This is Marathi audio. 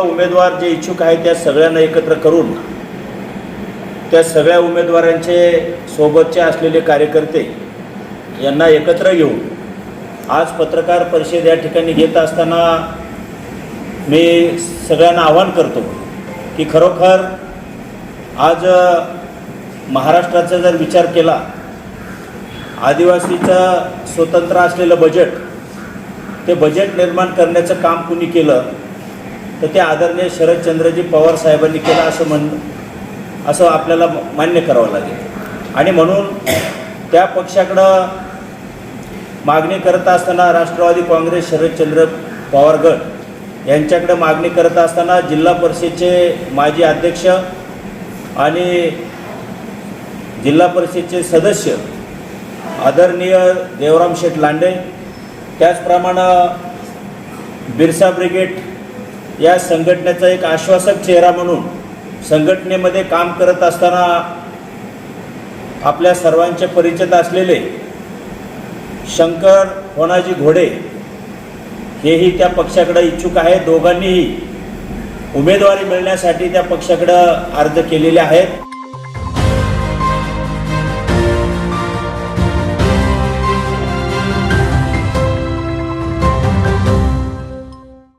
उमेदवार जे इच्छुक आहेत त्या सगळ्यांना एकत्र करून त्या सगळ्या उमेदवारांचे सोबतचे असलेले कार्यकर्ते यांना एकत्र घेऊन आज पत्रकार परिषद या ठिकाणी घेत असताना मी सगळ्यांना आवाहन करतो की खरोखर आज महाराष्ट्राचा जर विचार केला आदिवासीचं स्वतंत्र असलेलं बजेट ते बजेट निर्माण करण्याचं काम कुणी केलं तर ते आदरणीय शरदचंद्रजी पवार साहेबांनी केलं असं म्हण असं आपल्याला मान्य करावं लागेल. आणि म्हणून त्या पक्षाकडं मागणी करत असताना राष्ट्रवादी काँग्रेस शरदचंद्र पवार गट यांच्याकडे मागणी करत असताना जिल्हा परिषदचे माजी अध्यक्ष आणि जिल्हा परिषदचे सदस्य आदरणीय देवराम शेठ लांडे त्याचप्रमाणे बिरसा ब्रिगेड या संघटनेचा एक आश्वासक चेहरा म्हणून संघटनेमध्ये काम करत असताना आपल्या सर्वांचे परिचित असलेले शंकर होनाजी घोडे हेही त्या पक्षाकडे इच्छुक आहे दोघांनीही उमेदवारी मिळण्यासाठी त्या पक्षाकडं अर्ज केलेले आहेत.